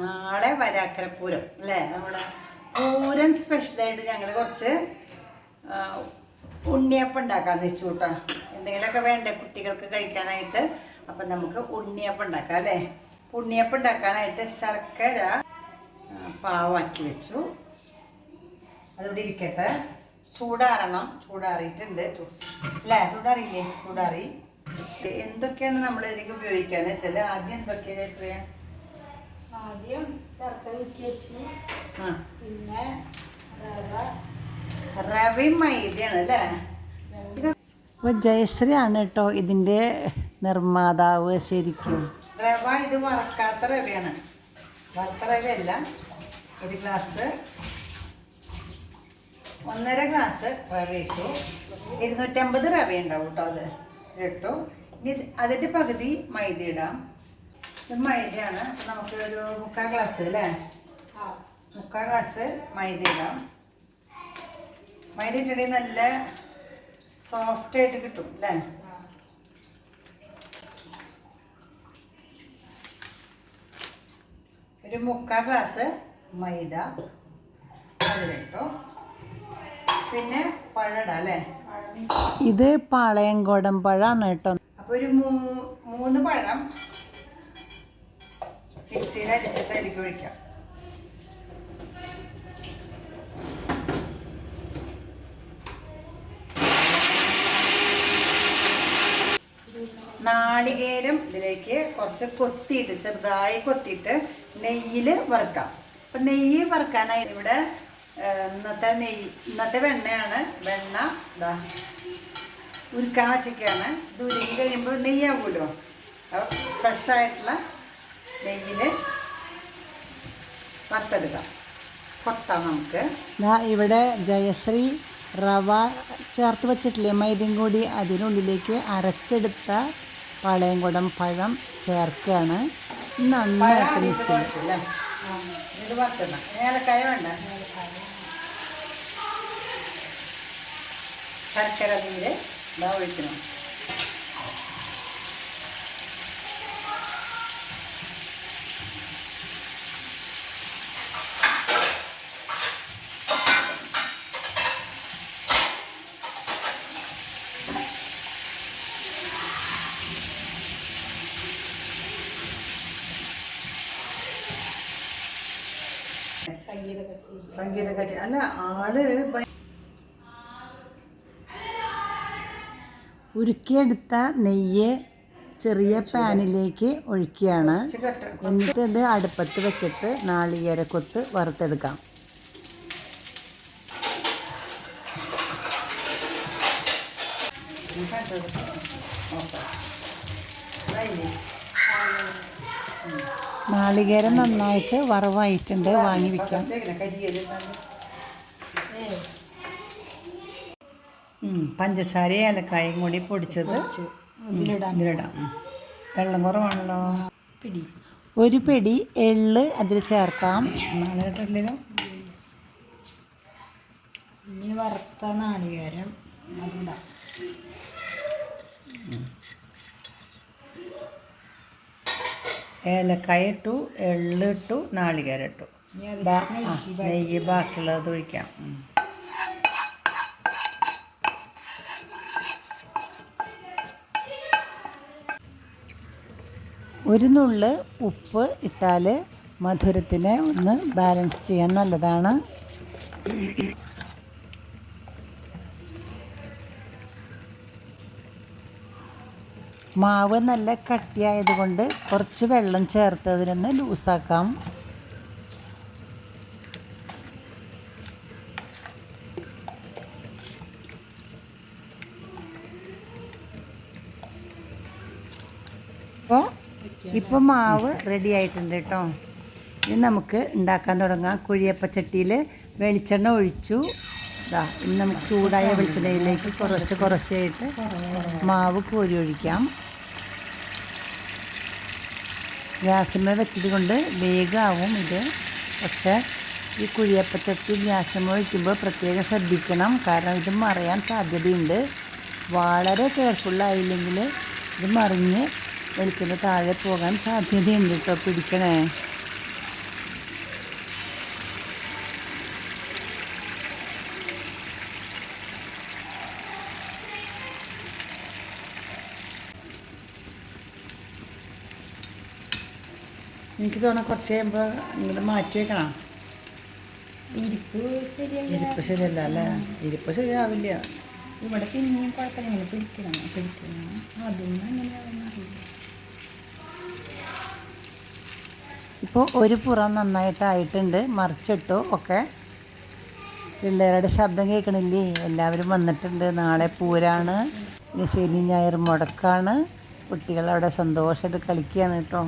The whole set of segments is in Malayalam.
നാളെ വരാക്കരപ്പൂരം അല്ലേ? നമ്മുടെ പൂരം സ്പെഷ്യലായിട്ട് ഞങ്ങൾ കുറച്ച് ഉണ്ണിയപ്പം ഉണ്ടാക്കാന്ന് വെച്ചു കേട്ടോ എന്തെങ്കിലുമൊക്കെ വേണ്ടേ കുട്ടികൾക്ക് കഴിക്കാനായിട്ട്? അപ്പം നമുക്ക് ഉണ്ണിയപ്പം ഉണ്ടാക്കാം അല്ലേ? ഉണ്ണിയപ്പം ഉണ്ടാക്കാനായിട്ട് ശർക്കര പാവാക്കി വെച്ചു. അതിവിടെ ഇരിക്കട്ടെ. ചൂടാറണം. ചൂടാറിയിട്ടുണ്ട്. അല്ലേ? ചൂടാറിയില്ലേ? ചൂടാറി. എന്തൊക്കെയാണ് നമ്മൾ ഇതിലേക്ക് ഉപയോഗിക്കാന്ന് വെച്ചാൽ ആദ്യം എന്തൊക്കെയാണ് ശ്രേയ ആദ്യം ശർക്കര ഉരുക്കി വെച്ചു. ആ. പിന്നെ റവ. റവയും മൈദയാണ് അല്ലേ? അപ്പോൾ കേട്ടോ ഇതിന്റെ നിർമ്മാതാവ് ശരിക്കും. റവ ഇത് വറക്കാത്ത റവയാണ്. വറുത്ത റവയല്ല. ഒരു ഗ്ലാസ് ഒന്നര ഗ്ലാസ് റവ ഇട്ടു. ഇരുന്നൂറ്റമ്പത് റവ ഉണ്ടാവും കേട്ടോ അത്. ഇട്ടു. ഇനി അതിന്റെ അതിന്റെ പകുതി മൈദ ഇടാം. മൈദയാണ്. നമുക്ക് ഒരു മുക്കാൽ ഗ്ലാസ് അല്ലേ? മുക്കാൽ ഗ്ലാസ് മൈദ ഇടാം. മൈദ ഇട്ടിട്ടുണ്ടെങ്കിൽ നല്ല സോഫ്റ്റ് ആയിട്ട് കിട്ടും അല്ലേ? ഒരു മുക്കാൽ ഗ്ലാസ് മൈദ. അതിലിട്ടു പിന്നെ പഴട അല്ലേ? ഇത് പാളയംകോടൻ പഴമാണ് കേട്ടോ. അപ്പോൾ ഒരു മൂന്ന് പഴം. മിക്സിയിൽ അടിച്ചിട്ട് ഒഴിക്കാം. നാളികേരം ഇതിലേക്ക് കുറച്ച് കൊത്തിയിട്ട് ചെറുതായി കൊത്തിയിട്ട് നെയ്യിൽ വറുക്കാം. അപ്പം നെയ്യ് വറുക്കാനായി ഇവിടെ ഇന്നത്തെ നെയ്യ് ഇന്നത്തെ വെണ്ണയാണ്. വെണ്ണ ഇതാ ഉരുക്കാൻ വെച്ചൊക്കെയാണ് ഇത് ഉരുക്കി കഴിയുമ്പോൾ നെയ്യാവുമല്ലോ അപ്പോൾ ഫ്രഷ് ആയിട്ടുള്ള നെയ്യിൽ വറുത്തെടുക്കാം. കൊത്താം നമുക്ക്. ഇവിടെ ജയശ്രീ റവ ചേർത്ത് വെച്ചിട്ടില്ലേ? മൈദയും കൂടി അതിനുള്ളിലേക്ക് അരച്ചെടുത്ത പാളയംകുടം പഴം ചേർക്കുകയാണ്. നന്നായിട്ട് മിക്സ് ചെയ്യും. ഇത് വറുത്തിടണം ഏലക്കായ വേണ്ട. ശർക്കര തീരെ ഇതാ ഒഴിക്കണം. സംഗീത കച്ചേരി അല്ല ആൾ ഉരുക്കിയെടുത്ത നെയ്യ് ചെറിയ പാനിലേക്ക് ഒഴിക്കുകയാണ്. എന്നിട്ട് ഇത് അടുപ്പത്ത് വെച്ചിട്ട് നാളികേരക്കൊത്ത് വറുത്തെടുക്കാം. നാളികേരം നന്നായിട്ട് വറവായിട്ടുണ്ട്. വാങ്ങി വെക്കാം. ഉം, പഞ്ചസാര ഏലക്കായും കൂടി പൊടിച്ചത് ഇതിലിടാം. ഇതിലിടാം വെള്ളം കുറവാണല്ലോ. പിടി. ഒരു പിടി എള്ള് അതിൽ ചേർക്കാം. നാളികേട്ടല്ലോ ഇനി വറുത്ത നാളികേരം അതിടാം. ഏലക്കായ ഇട്ടു എള്ള് ഇട്ടു നാളികേരം ഇട്ടു. നെയ്യ് ബാക്കിയുള്ളത് ഒഴിക്കാം. ഒരു നുള്ള് ഉപ്പ് ഇട്ടാൽ മധുരത്തിനെ ഒന്ന് ബാലൻസ് ചെയ്യാൻ നല്ലതാണ്. മാവ് നല്ല കട്ടിയായതുകൊണ്ട് കുറച്ച് വെള്ളം ചേർത്ത് അതിനൊന്ന് ലൂസാക്കാം. അപ്പോൾ ഇപ്പോൾ മാവ് റെഡി ആയിട്ടുണ്ട് കേട്ടോ ഇനി നമുക്ക് ഉണ്ടാക്കാൻ തുടങ്ങാം. കുഴിയപ്പച്ചട്ടിയിൽ വെളിച്ചെണ്ണ ഒഴിച്ചു. ഇതാ ഇനി നമുക്ക് ചൂടായ വെളിച്ചെണ്ണയിലേക്ക് കുറച്ച് കുറച്ചായിട്ട് മാവ് കോരി ഒഴിക്കാം. ഗ്യാസമ്മ വെച്ചത് കൊണ്ട് വേഗമാവും ഇത്. പക്ഷേ ഈ കുഴിയപ്പച്ചട്ടി ഗ്യാസമ്മ വയ്ക്കുമ്പോൾ പ്രത്യേകം ശ്രദ്ധിക്കണം. കാരണം ഇത് മറയാൻ സാധ്യതയുണ്ട്. വളരെ കെയർഫുള്ളായില്ലെങ്കിൽ ഇത് മറിഞ്ഞ് വെളിച്ചെണ്ണ താഴെ പോകാൻ സാധ്യതയുണ്ട് കേട്ടോ പിടിക്കണേ. എനിക്ക് തോന്നുന്നു കുറച്ച് കഴിയുമ്പോൾ ഇങ്ങോട്ട് മാറ്റി വെക്കണം. ഇരിപ്പ് ശരിയല്ല. ഇരിപ്പ് ശരിയല്ല അല്ലേ? ഇരിപ്പ് ശരിയാവില്ല. ഇവിടെ പിന്നെയും കുഴപ്പമില്ല. പിടിക്കണം പിടിക്കണം. അതൊന്നും എങ്ങനെയാണെന്ന് അറിയില്ല. ഇപ്പോൾ ഒരു പുറം നന്നായിട്ടായിട്ടുണ്ട്. മറിച്ചിട്ടു ഒക്കെ. പിള്ളേരുടെ ശബ്ദം കേൾക്കണില്ലേ? എല്ലാവരും വന്നിട്ടുണ്ട്. നാളെ പൂരാണ്. ഇനി ശനി ഞായർ മുടക്കാണ്. കുട്ടികളവിടെ സന്തോഷമായിട്ട് കളിക്കുകയാണ് കേട്ടോ.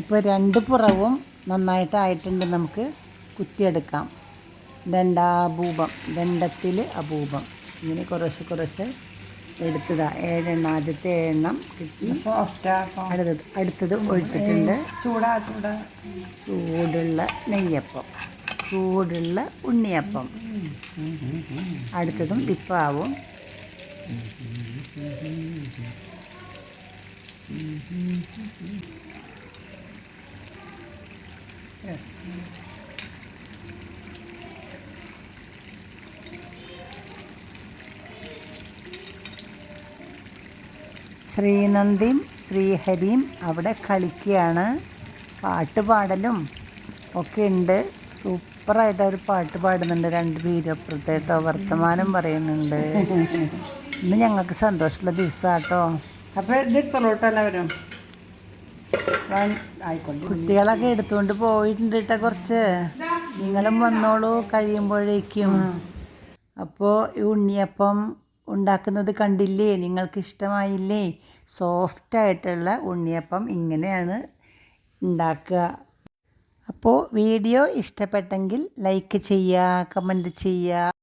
ഇപ്പോൾ രണ്ട് പുറവും നന്നായിട്ടായിട്ടുണ്ട് നമുക്ക് കുത്തിയെടുക്കാം. ദണ്ഡാഭൂപം ദണ്ഡത്തിൽ അഭൂപം ഇങ്ങനെ കുറേശ്ശെ കുറേശ്ശെ എടുത്തതാ. ഏഴെണ്ണം. ആദ്യത്തെ ഏഴെണ്ണം കിട്ടി. അടുത്തത് അടുത്തത് ഒഴിച്ചിട്ടുണ്ട്. ചൂടാ ചൂട ചൂടുള്ള നെയ്യപ്പം. ചൂടുള്ള ഉണ്ണിയപ്പം. അടുത്തതും വിപ്പാവും ശ്രീനന്ദിയും ശ്രീഹരിയും അവിടെ കളിക്കുകയാണ്. പാട്ടുപാടലും ഒക്കെ ഉണ്ട്. സൂപ്പറായിട്ട് അവർ പാട്ട് പാടുന്നുണ്ട്. രണ്ട് പേരും അപ്പുറത്തേട്ടോ വർത്തമാനം പറയുന്നുണ്ട്. ഇന്ന് ഞങ്ങൾക്ക് സന്തോഷമുള്ള ദിവസമാട്ടോ. അപ്പോൾ ഇതെടുത്തോളൂട്ടോ എല്ലാവരും. ആയിക്കോട്ടെ കുട്ടികളൊക്കെ എടുത്തുകൊണ്ട് പോയിട്ടുണ്ട് കേട്ടോ കുറച്ച്. നിങ്ങളും വന്നോളൂ കഴിയുമ്പോഴേക്കും. അപ്പോൾ ഈ ഉണ്ണിയപ്പം ഉണ്ടാക്കുന്നത് കണ്ടില്ലേ? നിങ്ങൾക്ക് ഇഷ്ടമായില്ലേ സോഫ്റ്റ് ആയിട്ടുള്ള ഉണ്ണിയപ്പം ഇങ്ങനെയാണ് ഉണ്ടാക്കുക. അപ്പോൾ വീഡിയോ ഇഷ്ടപ്പെട്ടെങ്കിൽ ലൈക്ക് ചെയ്യുക കമന്റ് ചെയ്യുക.